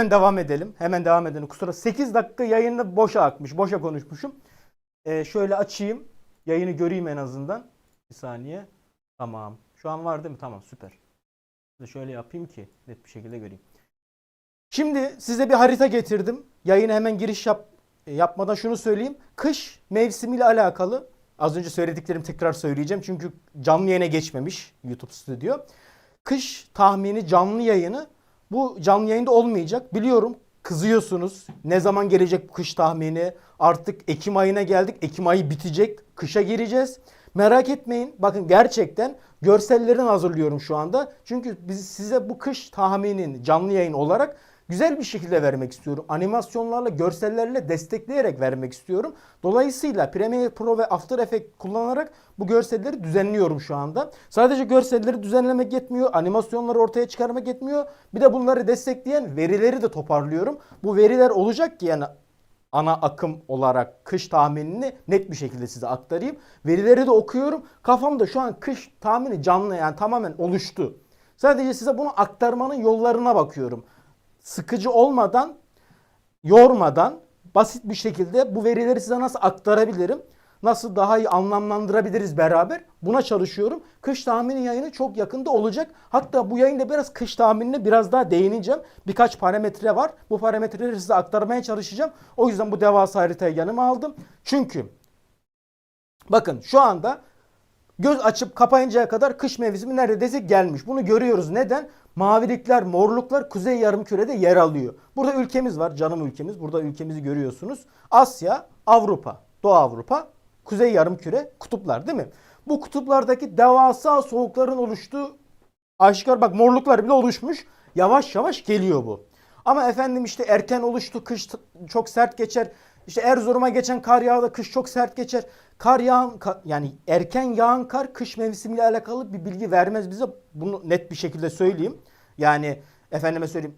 Hemen devam edelim. Hemen devam edelim. Kusura 8 dakika yayında boşa akmış. Boşa konuşmuşum. Ee, şöyle açayım. Yayını göreyim en azından. Bir saniye. Tamam. Şu an var değil mi? Tamam süper. Şöyle yapayım ki net bir şekilde göreyim. Şimdi size bir harita getirdim. Yayına hemen giriş yap, yapmadan şunu söyleyeyim. Kış mevsimiyle alakalı az önce söylediklerimi tekrar söyleyeceğim. Çünkü canlı yayına geçmemiş YouTube Stüdyo. Kış tahmini canlı yayını bu canlı yayında olmayacak. Biliyorum kızıyorsunuz. Ne zaman gelecek bu kış tahmini? Artık Ekim ayına geldik. Ekim ayı bitecek. Kışa gireceğiz. Merak etmeyin. Bakın gerçekten görsellerini hazırlıyorum şu anda. Çünkü biz size bu kış tahminin canlı yayın olarak güzel bir şekilde vermek istiyorum. Animasyonlarla, görsellerle destekleyerek vermek istiyorum. Dolayısıyla Premiere Pro ve After Effects kullanarak bu görselleri düzenliyorum şu anda. Sadece görselleri düzenlemek yetmiyor, animasyonları ortaya çıkarmak yetmiyor. Bir de bunları destekleyen verileri de toparlıyorum. Bu veriler olacak ki yani ana akım olarak kış tahminini net bir şekilde size aktarayım. Verileri de okuyorum. Kafamda şu an kış tahmini canlı yani tamamen oluştu. Sadece size bunu aktarmanın yollarına bakıyorum. Sıkıcı olmadan, yormadan basit bir şekilde bu verileri size nasıl aktarabilirim? Nasıl daha iyi anlamlandırabiliriz beraber? Buna çalışıyorum. Kış tahmini yayını çok yakında olacak. Hatta bu yayında biraz kış tahminine biraz daha değineceğim. Birkaç parametre var. Bu parametreleri size aktarmaya çalışacağım. O yüzden bu devasa haritayı yanıma aldım. Çünkü bakın şu anda göz açıp kapayıncaya kadar kış mevsimi neredeyse gelmiş. Bunu görüyoruz. Neden? Mavilikler, morluklar kuzey yarımkürede yer alıyor. Burada ülkemiz var, canım ülkemiz. Burada ülkemizi görüyorsunuz. Asya, Avrupa, Doğu Avrupa, kuzey yarımküre, kutuplar değil mi? Bu kutuplardaki devasa soğukların oluştuğu aşikar bak morluklar bile oluşmuş. Yavaş yavaş geliyor bu. Ama efendim işte erken oluştu, kış çok sert geçer. İşte Erzurum'a geçen kar yağdı, kış çok sert geçer. Kar yağan, ka- yani erken yağan kar kış mevsimiyle alakalı bir bilgi vermez bize. Bunu net bir şekilde söyleyeyim. Yani efendime söyleyeyim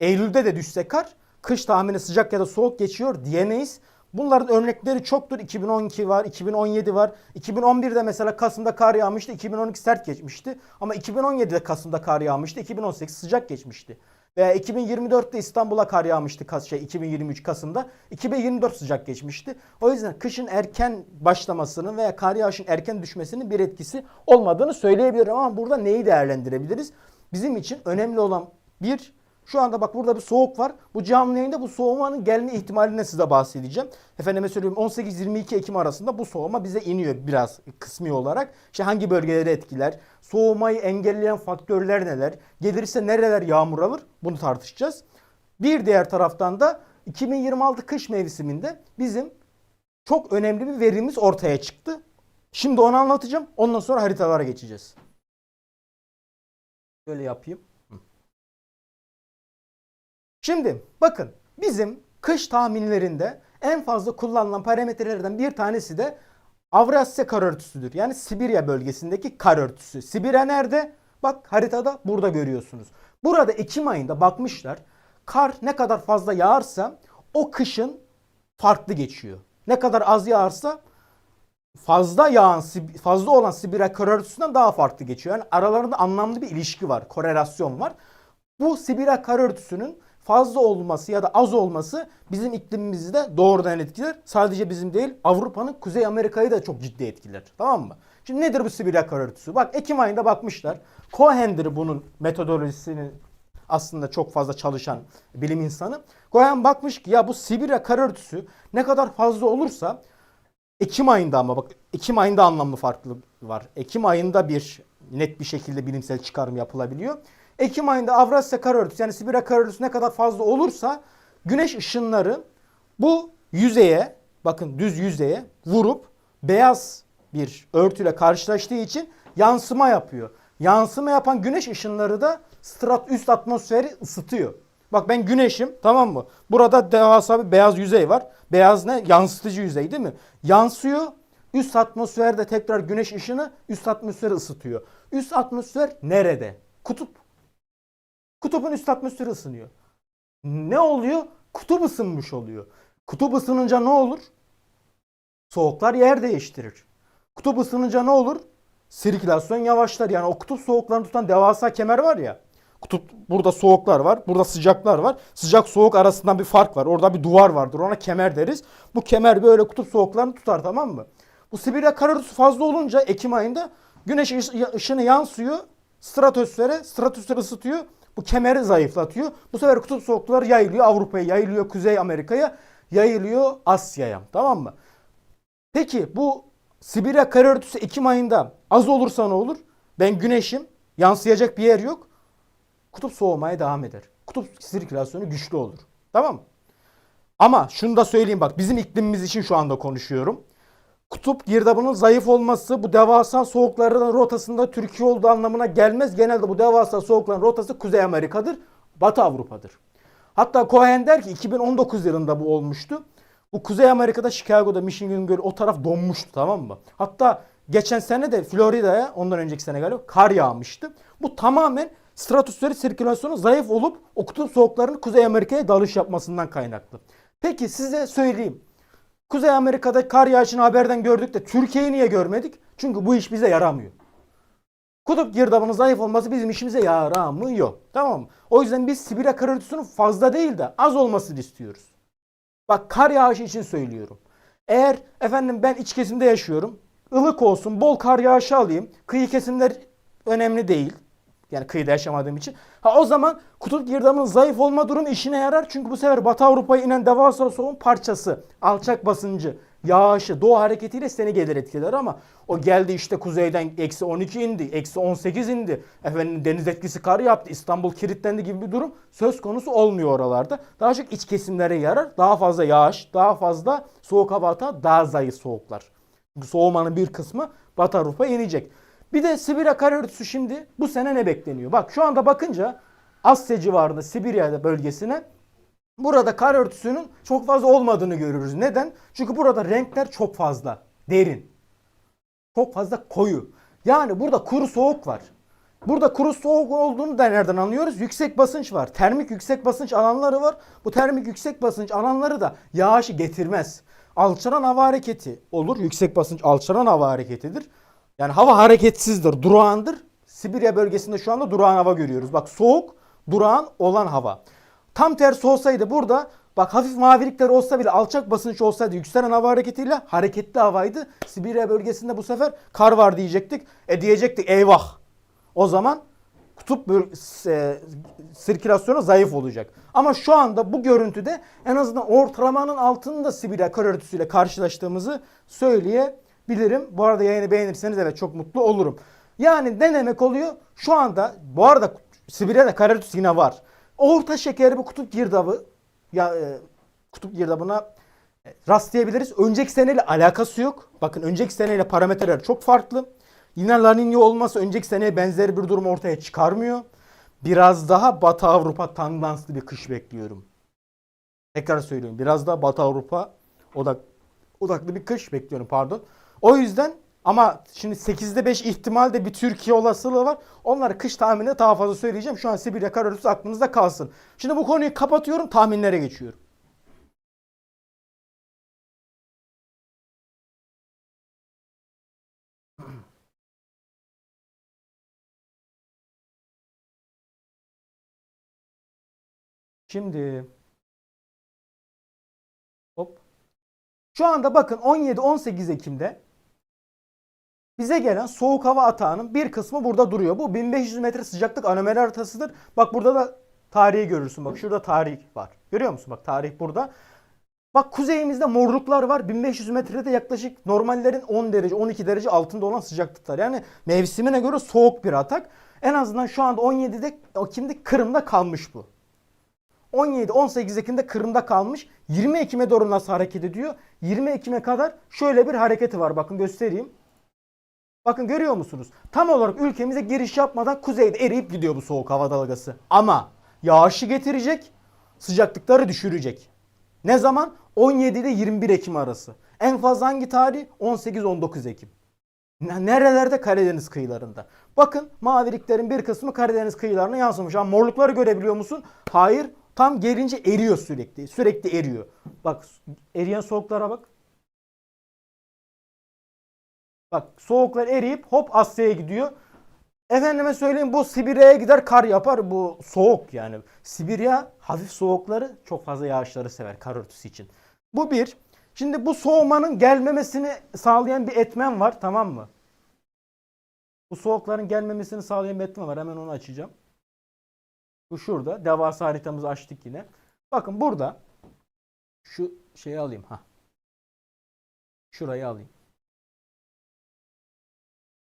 Eylül'de de düşse kar, kış tahmini sıcak ya da soğuk geçiyor diyemeyiz. Bunların örnekleri çoktur. 2012 var, 2017 var. 2011'de mesela Kasım'da kar yağmıştı, 2012 sert geçmişti. Ama 2017'de Kasım'da kar yağmıştı, 2018 sıcak geçmişti. Veya 2024'te İstanbul'a kar yağmıştı şey 2023 Kasım'da. 2024 sıcak geçmişti. O yüzden kışın erken başlamasının veya kar yağışın erken düşmesinin bir etkisi olmadığını söyleyebilirim ama burada neyi değerlendirebiliriz? Bizim için önemli olan bir şu anda bak burada bir soğuk var. Bu canlı yayında bu soğumanın gelme ihtimaline size bahsedeceğim. Efendime söyleyeyim 18-22 Ekim arasında bu soğuma bize iniyor biraz kısmi olarak. İşte hangi bölgeleri etkiler? Soğumayı engelleyen faktörler neler? Gelirse nereler yağmur alır? Bunu tartışacağız. Bir diğer taraftan da 2026 kış mevsiminde bizim çok önemli bir verimiz ortaya çıktı. Şimdi onu anlatacağım. Ondan sonra haritalara geçeceğiz. Şöyle yapayım. Şimdi bakın bizim kış tahminlerinde en fazla kullanılan parametrelerden bir tanesi de Avrasya kar örtüsüdür. Yani Sibirya bölgesindeki kar örtüsü. Sibirya nerede? Bak haritada burada görüyorsunuz. Burada Ekim ayında bakmışlar. Kar ne kadar fazla yağarsa o kışın farklı geçiyor. Ne kadar az yağarsa fazla yağan fazla olan Sibirya kar örtüsünden daha farklı geçiyor. Yani aralarında anlamlı bir ilişki var, korelasyon var. Bu Sibirya kar örtüsünün fazla olması ya da az olması bizim iklimimizi de doğrudan etkiler. Sadece bizim değil Avrupa'nın Kuzey Amerika'yı da çok ciddi etkiler. Tamam mı? Şimdi nedir bu Sibirya kar? Bak Ekim ayında bakmışlar. Cohen'dir bunun metodolojisini aslında çok fazla çalışan bilim insanı. Cohen bakmış ki ya bu Sibirya kar ne kadar fazla olursa Ekim ayında ama bak Ekim ayında anlamlı farklılık var. Ekim ayında bir net bir şekilde bilimsel çıkarım yapılabiliyor. Ekim ayında Avrasya kar örtüsü yani Sibirya kar örtüsü ne kadar fazla olursa güneş ışınları bu yüzeye bakın düz yüzeye vurup beyaz bir örtüyle karşılaştığı için yansıma yapıyor. Yansıma yapan güneş ışınları da strat üst atmosferi ısıtıyor. Bak ben güneşim tamam mı? Burada devasa bir beyaz yüzey var. Beyaz ne? Yansıtıcı yüzey değil mi? Yansıyor. Üst atmosferde tekrar güneş ışını üst atmosferi ısıtıyor. Üst atmosfer nerede? Kutup. Kutupun üst atmosferi ısınıyor. Ne oluyor? Kutup ısınmış oluyor. Kutup ısınınca ne olur? Soğuklar yer değiştirir. Kutup ısınınca ne olur? Sirkülasyon yavaşlar. Yani o kutup soğuklarını tutan devasa kemer var ya. Kutup burada soğuklar var. Burada sıcaklar var. Sıcak soğuk arasından bir fark var. Orada bir duvar vardır. Ona kemer deriz. Bu kemer böyle kutup soğuklarını tutar tamam mı? Bu Sibirya kar örtüsü fazla olunca Ekim ayında güneş ışı- ışını yansıyor stratosfere. Stratosfer ısıtıyor. Bu kemeri zayıflatıyor. Bu sefer kutup soğuklar yayılıyor Avrupa'ya, yayılıyor Kuzey Amerika'ya, yayılıyor Asya'ya. Tamam mı? Peki bu Sibirya kar örtüsü Ekim ayında az olursa ne olur? Ben güneşim. Yansıyacak bir yer yok. Kutup soğumaya devam eder. Kutup sirkülasyonu güçlü olur. Tamam mı? Ama şunu da söyleyeyim bak bizim iklimimiz için şu anda konuşuyorum. Kutup girdabının zayıf olması bu devasa soğukların rotasında Türkiye olduğu anlamına gelmez. Genelde bu devasa soğukların rotası Kuzey Amerika'dır, Batı Avrupa'dır. Hatta Cohen der ki 2019 yılında bu olmuştu. Bu Kuzey Amerika'da Chicago'da Michigan Gölü o taraf donmuştu tamam mı? Hatta geçen sene de Florida'ya ondan önceki sene galiba kar yağmıştı. Bu tamamen stratosfer sirkülasyonu zayıf olup o kutup soğukların Kuzey Amerika'ya dalış yapmasından kaynaklı. Peki size söyleyeyim. Kuzey Amerika'da kar yağışını haberden gördük de Türkiye'yi niye görmedik? Çünkü bu iş bize yaramıyor. Kutup girdabının zayıf olması bizim işimize yaramıyor. Tamam? O yüzden biz Sibirya kar örtüsünün fazla değil de az olmasını istiyoruz. Bak kar yağışı için söylüyorum. Eğer efendim ben iç kesimde yaşıyorum. ılık olsun, bol kar yağışı alayım. Kıyı kesimler önemli değil. Yani kıyıda yaşamadığım için. Ha o zaman kutup girdabının zayıf olma durumu işine yarar. Çünkü bu sefer Batı Avrupa'ya inen devasa soğuğun parçası, alçak basıncı, yağışı, doğu hareketiyle seni gelir etkiler ama o geldi işte kuzeyden eksi 12 indi, eksi 18 indi. Efendim deniz etkisi kar yaptı, İstanbul kilitlendi gibi bir durum söz konusu olmuyor oralarda. Daha çok iç kesimlere yarar. Daha fazla yağış, daha fazla soğuk hava daha zayıf soğuklar. Soğumanın bir kısmı Batı Avrupa'ya inecek. Bir de Sibirya kar örtüsü şimdi bu sene ne bekleniyor? Bak şu anda bakınca Asya civarında Sibirya bölgesine burada kar örtüsünün çok fazla olmadığını görürüz. Neden? Çünkü burada renkler çok fazla. Derin. Çok fazla koyu. Yani burada kuru soğuk var. Burada kuru soğuk olduğunu da nereden anlıyoruz? Yüksek basınç var. Termik yüksek basınç alanları var. Bu termik yüksek basınç alanları da yağışı getirmez. Alçalan hava hareketi olur. Yüksek basınç alçalan hava hareketidir. Yani hava hareketsizdir, durağandır. Sibirya bölgesinde şu anda durağan hava görüyoruz. Bak soğuk, durağan olan hava. Tam tersi olsaydı burada bak hafif mavilikler olsa bile alçak basınç olsaydı yükselen hava hareketiyle hareketli havaydı. Sibirya bölgesinde bu sefer kar var diyecektik. E diyecektik eyvah. O zaman kutup e, sirkülasyonu zayıf olacak. Ama şu anda bu görüntüde en azından ortalamanın altında Sibirya kar örtüsüyle karşılaştığımızı söyleyebilirim. Bu arada yayını beğenirseniz evet çok mutlu olurum. Yani ne demek oluyor? Şu anda bu arada Sibirya'da kar örtüsü yine var. Orta şekerli bir kutup girdabı ya e, kutup girdabına e, rastlayabiliriz. Önceki seneyle alakası yok. Bakın önceki seneyle parametreler çok farklı. Yine La Niña olması önceki seneye benzer bir durum ortaya çıkarmıyor. Biraz daha Batı Avrupa tandanslı bir kış bekliyorum. Tekrar söylüyorum. Biraz daha Batı Avrupa odak, odaklı bir kış bekliyorum pardon. O yüzden ama şimdi 8'de 5 ihtimalde bir Türkiye olasılığı var. Onları kış tahmininde daha fazla söyleyeceğim. Şu an Sibirya kar örtüsü aklınızda kalsın. Şimdi bu konuyu kapatıyorum tahminlere geçiyorum. Şimdi hop. Şu anda bakın 17-18 Ekim'de bize gelen soğuk hava atağının bir kısmı burada duruyor. Bu 1500 metre sıcaklık anomali haritasıdır. Bak burada da tarihi görürsün. Bak şurada tarih var. Görüyor musun? Bak tarih burada. Bak kuzeyimizde morluklar var. 1500 metrede yaklaşık normallerin 10 derece 12 derece altında olan sıcaklıklar. Yani mevsimine göre soğuk bir atak. En azından şu anda 17'de Ekim'de Kırım'da kalmış bu. 17-18 Ekim'de Kırım'da kalmış. 20 Ekim'e doğru nasıl hareket ediyor? 20 Ekim'e kadar şöyle bir hareketi var. Bakın göstereyim. Bakın görüyor musunuz? Tam olarak ülkemize giriş yapmadan kuzeyde eriyip gidiyor bu soğuk hava dalgası. Ama yağışı getirecek, sıcaklıkları düşürecek. Ne zaman? 17 ile 21 Ekim arası. En fazla hangi tarih? 18-19 Ekim. Ne- Nerelerde? Karadeniz kıyılarında. Bakın maviliklerin bir kısmı Karadeniz kıyılarına yansımış. Ama morlukları görebiliyor musun? Hayır. Tam gelince eriyor sürekli. Sürekli eriyor. Bak eriyen soğuklara bak. Bak soğuklar eriyip hop Asya'ya gidiyor. Efendime söyleyeyim bu Sibirya'ya gider kar yapar. Bu soğuk yani. Sibirya hafif soğukları çok fazla yağışları sever kar örtüsü için. Bu bir. Şimdi bu soğumanın gelmemesini sağlayan bir etmen var tamam mı? Bu soğukların gelmemesini sağlayan bir etmen var. Hemen onu açacağım. Bu şurada. Devasa haritamızı açtık yine. Bakın burada şu şeyi alayım. ha. Şurayı alayım.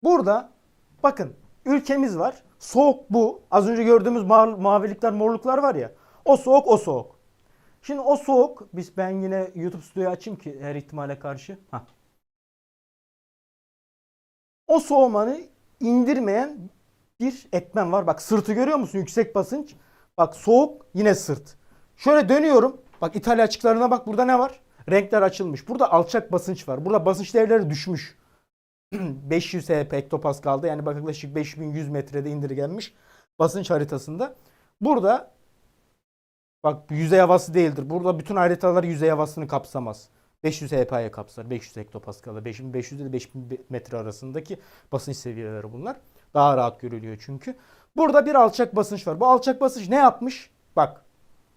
Burada bakın ülkemiz var. Soğuk bu. Az önce gördüğümüz ma- mavilikler, morluklar var ya. O soğuk, o soğuk. Şimdi o soğuk, biz ben yine YouTube stüdyoyu açayım ki her ihtimale karşı. Hah. O soğumanı indirmeyen bir etmen var. Bak sırtı görüyor musun? Yüksek basınç. Bak soğuk yine sırt. Şöyle dönüyorum. Bak İtalya açıklarına bak burada ne var? Renkler açılmış. Burada alçak basınç var. Burada basınç değerleri düşmüş. 500 HP hektopaskalda yani yaklaşık 5100 metrede indirgenmiş basınç haritasında. Burada bak yüzey havası değildir. Burada bütün haritalar yüzey havasını kapsamaz. 500 HP'ye kapsar. 500 hektopaskalda 5500 ile 5000 metre arasındaki basınç seviyeleri bunlar. Daha rahat görülüyor çünkü. Burada bir alçak basınç var. Bu alçak basınç ne yapmış? Bak.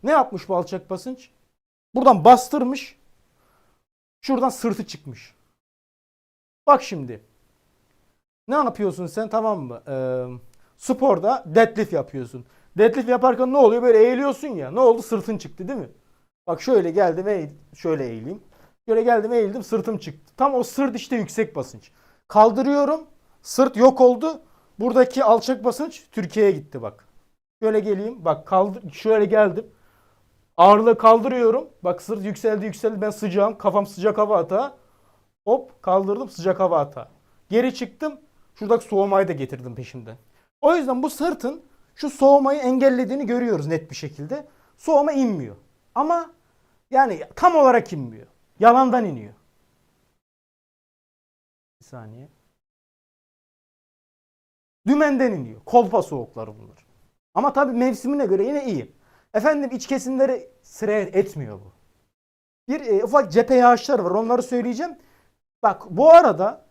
Ne yapmış bu alçak basınç? Buradan bastırmış. Şuradan sırtı çıkmış. Bak şimdi. Ne yapıyorsun sen tamam mı? Ee, sporda deadlift yapıyorsun. Deadlift yaparken ne oluyor? Böyle eğiliyorsun ya. Ne oldu? Sırtın çıktı değil mi? Bak şöyle geldim eğil, şöyle eğileyim. Şöyle geldim eğildim sırtım çıktı. Tam o sırt işte yüksek basınç. Kaldırıyorum. Sırt yok oldu. Buradaki alçak basınç Türkiye'ye gitti bak. Şöyle geleyim. Bak kaldır şöyle geldim. Ağırlığı kaldırıyorum. Bak sırt yükseldi yükseldi. Ben sıcağım. Kafam sıcak hava atağı. Hop kaldırdım sıcak hava atağı. Geri çıktım. Şuradaki soğumayı da getirdim peşimden. O yüzden bu sırtın şu soğumayı engellediğini görüyoruz net bir şekilde. Soğuma inmiyor. Ama yani tam olarak inmiyor. Yalandan iniyor. Bir saniye. Dümenden iniyor. Kolpa soğukları bunlar. Ama tabii mevsimine göre yine iyi. Efendim iç kesimleri sirayet etmiyor bu. Bir e, ufak cephe yağışları var. Onları söyleyeceğim. Bak bu arada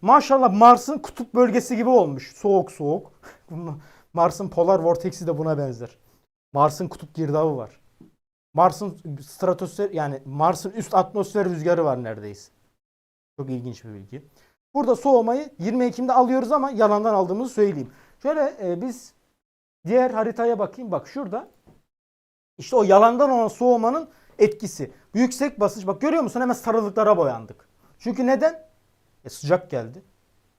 maşallah Mars'ın kutup bölgesi gibi olmuş. Soğuk soğuk. Mars'ın polar vorteksi de buna benzer. Mars'ın kutup girdabı var. Mars'ın stratosfer yani Mars'ın üst atmosfer rüzgarı var neredeyse. Çok ilginç bir bilgi. Burada soğumayı 20 Ekim'de alıyoruz ama yalandan aldığımızı söyleyeyim. Şöyle e, biz diğer haritaya bakayım. Bak şurada işte o yalandan olan soğumanın etkisi. Yüksek basınç. Bak görüyor musun? Hemen sarılıklara boyandık. Çünkü neden? E, sıcak geldi.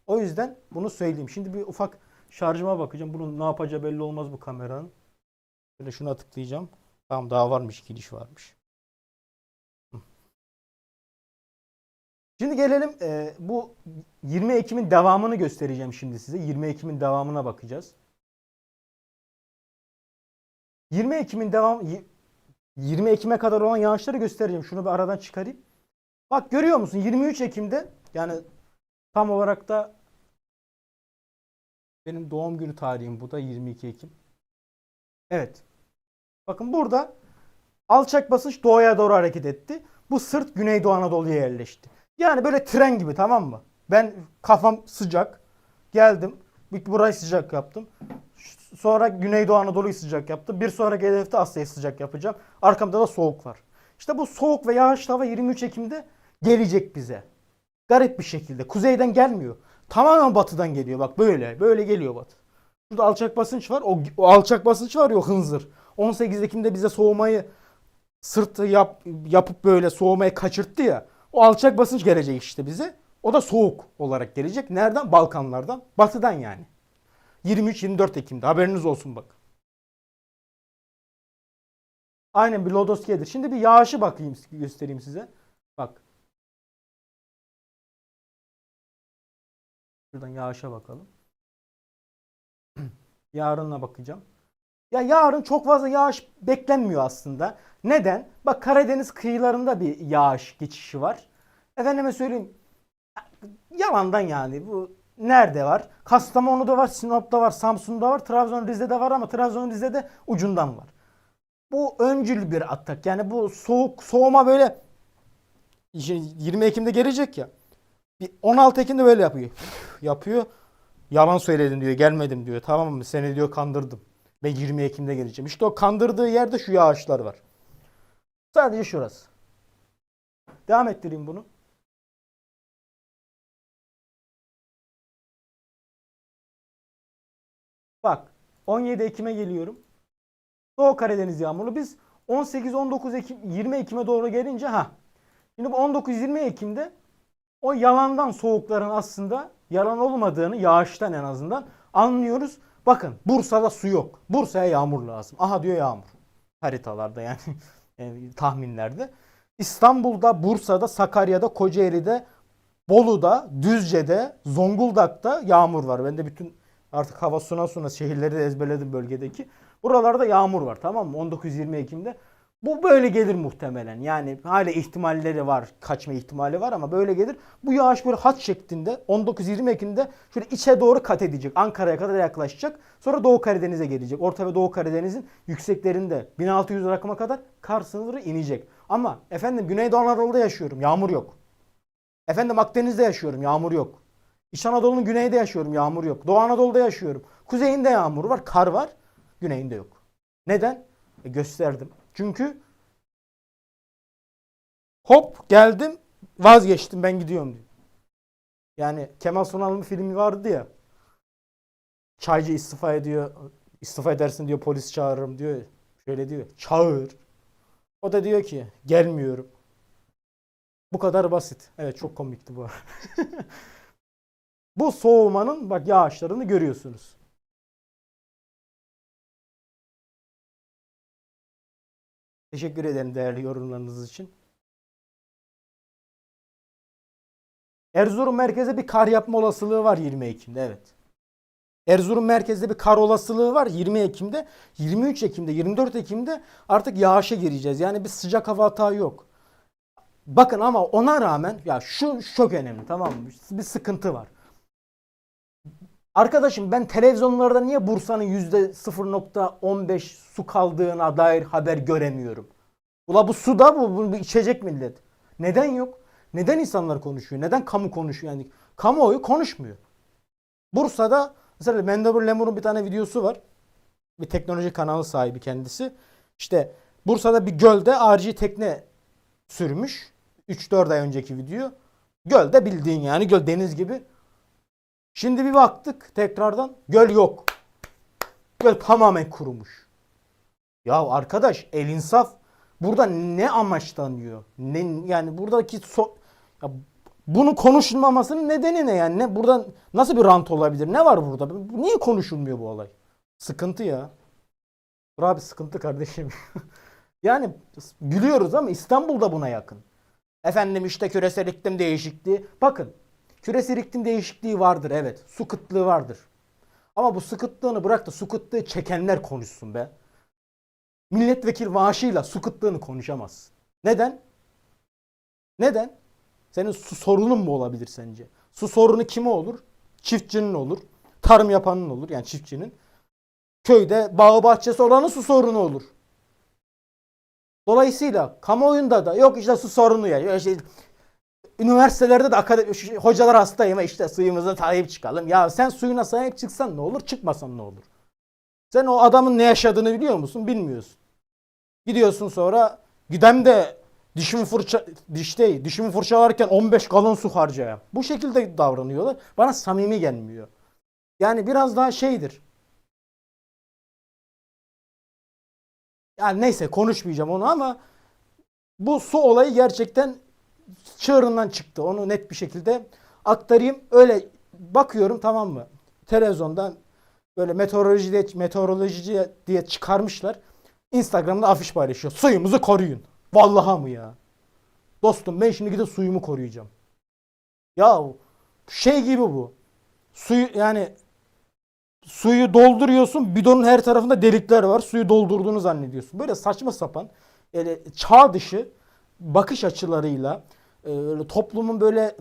O yüzden bunu söyleyeyim. Şimdi bir ufak şarjıma bakacağım. Bunun ne yapacağı belli olmaz bu kameranın. Şöyle şuna tıklayacağım. Tamam daha varmış. giriş varmış. Şimdi gelelim e, bu 20 Ekim'in devamını göstereceğim şimdi size. 20 Ekim'in devamına bakacağız. 20 Ekim'in devam y- 20 Ekim'e kadar olan yağışları göstereceğim. Şunu bir aradan çıkarayım. Bak görüyor musun? 23 Ekim'de yani tam olarak da benim doğum günü tarihim bu da 22 Ekim. Evet. Bakın burada alçak basınç doğuya doğru hareket etti. Bu sırt Güneydoğu Anadolu'ya yerleşti. Yani böyle tren gibi tamam mı? Ben kafam sıcak. Geldim. Burayı sıcak yaptım. Sonra Güneydoğu Anadolu'yu sıcak yaptım. Bir sonraki hedefte Asya'yı sıcak yapacağım. Arkamda da soğuk var. İşte bu soğuk ve yağışlı hava 23 Ekim'de gelecek bize. Garip bir şekilde. Kuzeyden gelmiyor. Tamamen batıdan geliyor. Bak böyle. Böyle geliyor batı. Burada alçak basınç var. O, o alçak basınç var ya hınzır. 18 Ekim'de bize soğumayı sırtı yap, yapıp böyle soğumayı kaçırttı ya. O alçak basınç gelecek işte bize. O da soğuk olarak gelecek. Nereden? Balkanlardan. Batıdan yani. 23-24 Ekim'de haberiniz olsun bak. Aynen bir lodos gelir. Şimdi bir yağışı bakayım göstereyim size. Bak. Şuradan yağışa bakalım. Yarınla bakacağım. Ya yarın çok fazla yağış beklenmiyor aslında. Neden? Bak Karadeniz kıyılarında bir yağış geçişi var. Efendime söyleyeyim yalandan yani bu nerede var? Kastamonu'da var, Sinop'ta var, Samsun'da var, Trabzon Rize'de var ama Trabzon Rize'de ucundan var. Bu öncül bir atak. Yani bu soğuk soğuma böyle işte 20 Ekim'de gelecek ya. Bir 16 Ekim'de böyle yapıyor. yapıyor. Yalan söyledin diyor. Gelmedim diyor. Tamam mı? Seni diyor kandırdım. Ben 20 Ekim'de geleceğim. İşte o kandırdığı yerde şu yağışlar var. Sadece şurası. Devam ettireyim bunu. Bak 17 Ekim'e geliyorum. Doğu Karadeniz yağmurlu. Biz 18-19 Ekim 20 Ekim'e doğru gelince ha. Şimdi bu 19-20 Ekim'de o yalandan soğukların aslında yalan olmadığını yağıştan en azından anlıyoruz. Bakın Bursa'da su yok. Bursa'ya yağmur lazım. Aha diyor yağmur. Haritalarda yani, tahminlerde. İstanbul'da, Bursa'da, Sakarya'da, Kocaeli'de, Bolu'da, Düzce'de, Zonguldak'ta yağmur var. Ben de bütün artık hava suna suna şehirleri de ezberledim bölgedeki. Buralarda yağmur var tamam mı? 19-20 Ekim'de. Bu böyle gelir muhtemelen. Yani hala ihtimalleri var. Kaçma ihtimali var ama böyle gelir. Bu yağış böyle hat şeklinde 19-20 Ekim'de şöyle içe doğru kat edecek. Ankara'ya kadar yaklaşacak. Sonra Doğu Karadeniz'e gelecek. Orta ve Doğu Karadeniz'in yükseklerinde 1600 rakıma kadar kar sınırı inecek. Ama efendim Güneydoğu Anadolu'da yaşıyorum. Yağmur yok. Efendim Akdeniz'de yaşıyorum. Yağmur yok. İç Anadolu'nun güneyinde yaşıyorum. Yağmur yok. Doğu Anadolu'da yaşıyorum. Kuzeyinde yağmur var. Kar var. Güneyinde yok. Neden? E, gösterdim. Çünkü hop geldim vazgeçtim ben gidiyorum diyor. Yani Kemal Sunal'ın filmi vardı ya. Çaycı istifa ediyor. İstifa edersin diyor polis çağırırım diyor. Şöyle diyor. Çağır. O da diyor ki gelmiyorum. Bu kadar basit. Evet çok komikti bu. bu soğumanın bak yağışlarını görüyorsunuz. Teşekkür ederim değerli yorumlarınız için. Erzurum merkeze bir kar yapma olasılığı var 20 Ekim'de evet. Erzurum merkezde bir kar olasılığı var 20 Ekim'de. 23 Ekim'de 24 Ekim'de artık yağışa gireceğiz. Yani bir sıcak hava hata yok. Bakın ama ona rağmen ya şu çok önemli tamam mı? Bir sıkıntı var. Arkadaşım ben televizyonlarda niye Bursa'nın %0.15 su kaldığına dair haber göremiyorum? Ula bu su da bu, bu içecek millet. Neden yok? Neden insanlar konuşuyor? Neden kamu konuşuyor? Yani kamuoyu konuşmuyor. Bursa'da mesela Mendebur Lemur'un bir tane videosu var. Bir teknoloji kanalı sahibi kendisi. İşte Bursa'da bir gölde RC tekne sürmüş. 3-4 ay önceki video. Gölde bildiğin yani göl deniz gibi. Şimdi bir baktık tekrardan göl yok. Göl tamamen kurumuş. Ya arkadaş el insaf burada ne amaçlanıyor? Ne yani buradaki so ya bunu konuşulmamasının nedeni ne yani? Ne buradan nasıl bir rant olabilir? Ne var burada? Niye konuşulmuyor bu olay? Sıkıntı ya. Dur abi sıkıntı kardeşim. yani gülüyoruz ama İstanbul da buna yakın. Efendim işte küresel iklim değişikliği. Bakın küresel iklim değişikliği vardır evet. Su kıtlığı vardır. Ama bu su kıtlığını bırak da su kıtlığı çekenler konuşsun be. Milletvekil maaşıyla su kıtlığını konuşamaz. Neden? Neden? Senin su sorunun mu olabilir sence? Su sorunu kime olur? Çiftçinin olur. Tarım yapanın olur yani çiftçinin. Köyde bağı bahçesi olanın su sorunu olur. Dolayısıyla kamuoyunda da yok işte su sorunu ya. İşte üniversitelerde de akademi, hocalar hastayım işte suyumuza sahip çıkalım. Ya sen suyuna sahip çıksan ne olur çıkmasan ne olur? Sen o adamın ne yaşadığını biliyor musun? Bilmiyorsun. Gidiyorsun sonra gidem de dişimi fırça diş değil, dişimi fırçalarken 15 galon su harcayayım. Bu şekilde davranıyorlar. Bana samimi gelmiyor. Yani biraz daha şeydir. Yani neyse konuşmayacağım onu ama bu su olayı gerçekten çığırından çıktı. Onu net bir şekilde aktarayım. Öyle bakıyorum tamam mı? Televizyondan böyle meteoroloji diye, meteoroloji diye çıkarmışlar. Instagram'da afiş paylaşıyor. Suyumuzu koruyun. Vallaha mı ya? Dostum ben şimdi gidip suyumu koruyacağım. Ya şey gibi bu. Suyu yani suyu dolduruyorsun bidonun her tarafında delikler var. Suyu doldurduğunu zannediyorsun. Böyle saçma sapan öyle çağ dışı bakış açılarıyla e, toplumun böyle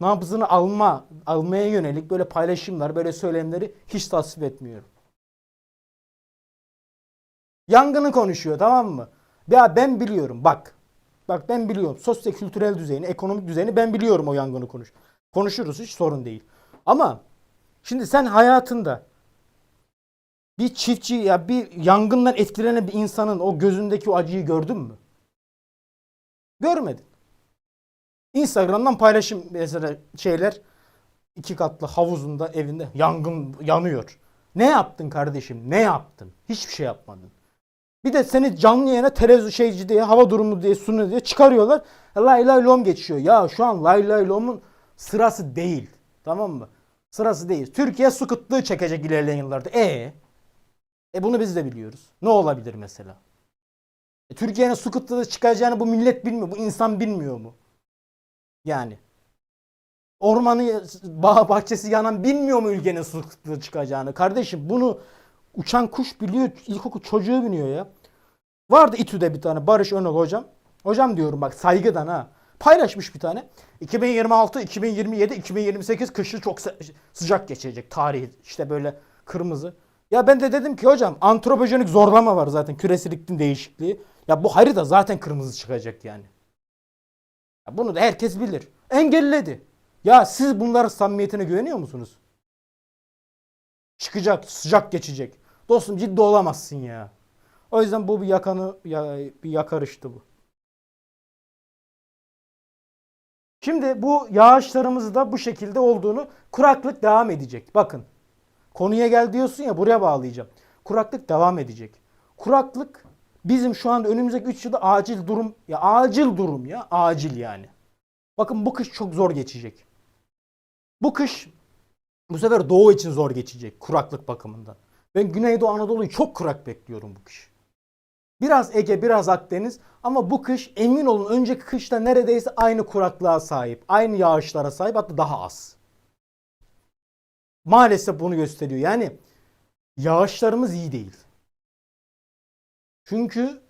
nabzını alma, almaya yönelik böyle paylaşımlar, böyle söylemleri hiç tasvip etmiyorum. Yangını konuşuyor tamam mı? Ya ben biliyorum bak. Bak ben biliyorum. Sosyo-kültürel düzeyini, ekonomik düzeyini ben biliyorum o yangını konuş. Konuşuruz hiç sorun değil. Ama Şimdi sen hayatında bir çiftçi ya bir yangından etkilenen bir insanın o gözündeki o acıyı gördün mü? Görmedin. Instagram'dan paylaşım mesela şeyler iki katlı havuzunda evinde yangın yanıyor. Ne yaptın kardeşim? Ne yaptın? Hiçbir şey yapmadın. Bir de seni canlı yayına televizyon şeyci diye hava durumu diye sunuyor diye çıkarıyorlar. Lay lay lom geçiyor. Ya şu an lay lay lomun sırası değil. Tamam mı? Sırası değil. Türkiye su kıtlığı çekecek ilerleyen yıllarda. E e bunu biz de biliyoruz. Ne olabilir mesela? E, Türkiye'nin su kıtlığı çıkacağını bu millet bilmiyor. Bu insan bilmiyor mu? Yani. Ormanı, bağ bahçesi yanan bilmiyor mu ülkenin su çıkacağını? Kardeşim bunu uçan kuş biliyor. İlkokul çocuğu biliyor ya. Vardı İTÜ'de bir tane Barış Önal hocam. Hocam diyorum bak saygıdan ha. Paylaşmış bir tane. 2026, 2027, 2028 kışı çok sı- sıcak geçecek tarihi. İşte böyle kırmızı. Ya ben de dedim ki hocam antropojenik zorlama var zaten küresel iklim değişikliği. Ya bu harita zaten kırmızı çıkacak yani. Bunu da herkes bilir. Engelledi. Ya siz bunların samimiyetine güveniyor musunuz? Çıkacak, sıcak geçecek. Dostum ciddi olamazsın ya. O yüzden bu bir yakanı ya, bir yakarıştı bu. Şimdi bu yağışlarımız da bu şekilde olduğunu kuraklık devam edecek. Bakın konuya gel diyorsun ya buraya bağlayacağım. Kuraklık devam edecek. Kuraklık bizim şu anda önümüzdeki 3 yılda acil durum ya acil durum ya acil yani. Bakın bu kış çok zor geçecek. Bu kış bu sefer doğu için zor geçecek kuraklık bakımından. Ben Güneydoğu Anadolu'yu çok kurak bekliyorum bu kış. Biraz Ege, biraz Akdeniz ama bu kış emin olun önceki kışta neredeyse aynı kuraklığa sahip, aynı yağışlara sahip hatta daha az. Maalesef bunu gösteriyor. Yani yağışlarımız iyi değil. Çünkü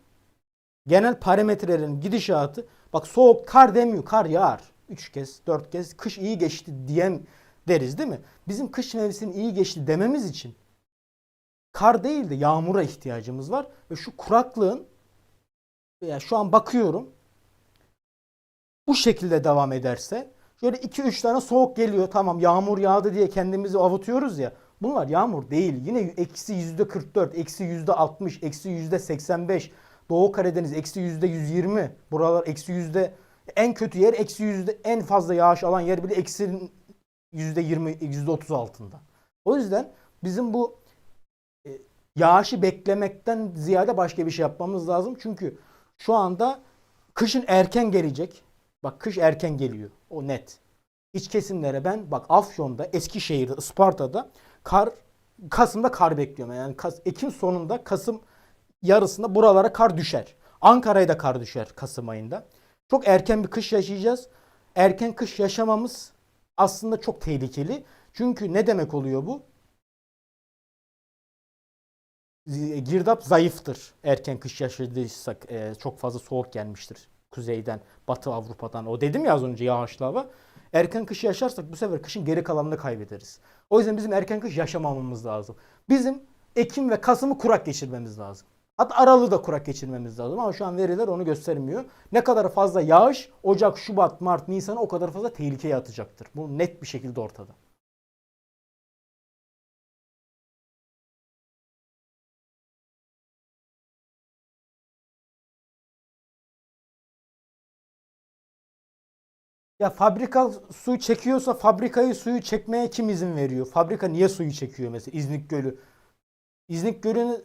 genel parametrelerin gidişatı bak soğuk kar demiyor kar yağar. 3 kez 4 kez kış iyi geçti diyen deriz değil mi? Bizim kış mevsimi iyi geçti dememiz için kar değil de yağmura ihtiyacımız var. Ve şu kuraklığın ya şu an bakıyorum bu şekilde devam ederse şöyle 2-3 tane soğuk geliyor tamam yağmur yağdı diye kendimizi avutuyoruz ya. Bunlar yağmur değil. Yine eksi yüzde 44, eksi yüzde 60, eksi yüzde 85. Doğu Karadeniz eksi yüzde 120. Buralar eksi yüzde en kötü yer eksi yüzde en fazla yağış alan yer bile eksi yüzde 20, yüzde 30 altında. O yüzden bizim bu e, yağışı beklemekten ziyade başka bir şey yapmamız lazım. Çünkü şu anda kışın erken gelecek. Bak kış erken geliyor. O net. İç kesimlere ben bak Afyon'da, Eskişehir'de, Isparta'da kar Kasım'da kar bekliyorum. Yani Kas, Ekim sonunda Kasım yarısında buralara kar düşer. Ankara'ya da kar düşer Kasım ayında. Çok erken bir kış yaşayacağız. Erken kış yaşamamız aslında çok tehlikeli. Çünkü ne demek oluyor bu? Z- Girdap zayıftır. Erken kış yaşadıysak e, çok fazla soğuk gelmiştir. Kuzeyden, Batı Avrupa'dan. O dedim ya az önce yağışlı hava. Erken kış yaşarsak bu sefer kışın geri kalanını kaybederiz. O yüzden bizim erken kış yaşamamamız lazım. Bizim Ekim ve Kasım'ı kurak geçirmemiz lazım. Hatta Aralık'ı da kurak geçirmemiz lazım ama şu an veriler onu göstermiyor. Ne kadar fazla yağış Ocak, Şubat, Mart, Nisan'a o kadar fazla tehlikeye atacaktır. Bu net bir şekilde ortada. Ya fabrika suyu çekiyorsa fabrikayı suyu çekmeye kim izin veriyor? Fabrika niye suyu çekiyor mesela İznik Gölü? İznik Gölü'nü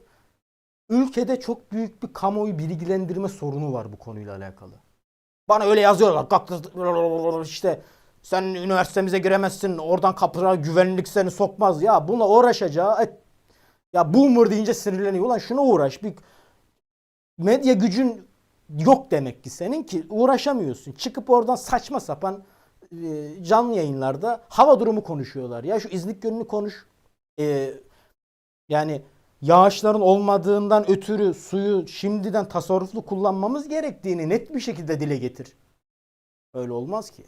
ülkede çok büyük bir kamuoyu bilgilendirme sorunu var bu konuyla alakalı. Bana öyle yazıyorlar. İşte sen üniversitemize giremezsin. Oradan kapılara güvenlik seni sokmaz. Ya buna uğraşacağı et- ya boomer deyince sinirleniyor. Ulan şuna uğraş. Bir medya gücün yok demek ki senin ki uğraşamıyorsun. Çıkıp oradan saçma sapan e, canlı yayınlarda hava durumu konuşuyorlar. Ya şu İznik Gölü'nü konuş. E, yani yağışların olmadığından ötürü suyu şimdiden tasarruflu kullanmamız gerektiğini net bir şekilde dile getir. Öyle olmaz ki.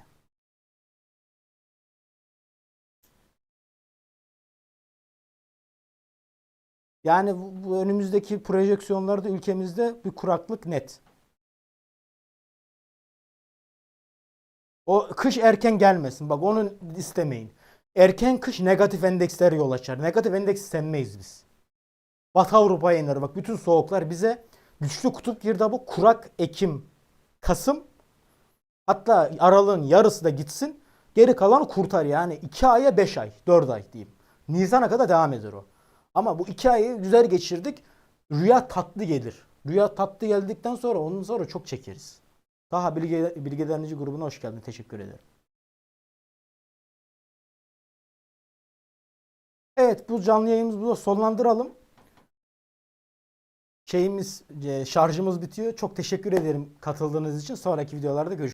Yani bu, önümüzdeki projeksiyonlarda ülkemizde bir kuraklık net. O kış erken gelmesin. Bak onu istemeyin. Erken kış negatif endeksler yol açar. Negatif endeks sevmeyiz biz. Batı Avrupa'ya iner. Bak bütün soğuklar bize güçlü kutup girdabı kurak Ekim, Kasım hatta aralığın yarısı da gitsin. Geri kalanı kurtar yani 2 aya 5 ay, 4 ay diyeyim. Nisan'a kadar devam eder o. Ama bu 2 ayı güzel geçirdik. Rüya tatlı gelir. Rüya tatlı geldikten sonra ondan sonra çok çekeriz. Daha Bilge, Dernici grubuna hoş geldin. Teşekkür ederim. Evet bu canlı yayınımızı burada sonlandıralım. Şeyimiz, e, şarjımız bitiyor. Çok teşekkür ederim katıldığınız için. Sonraki videolarda görüşürüz.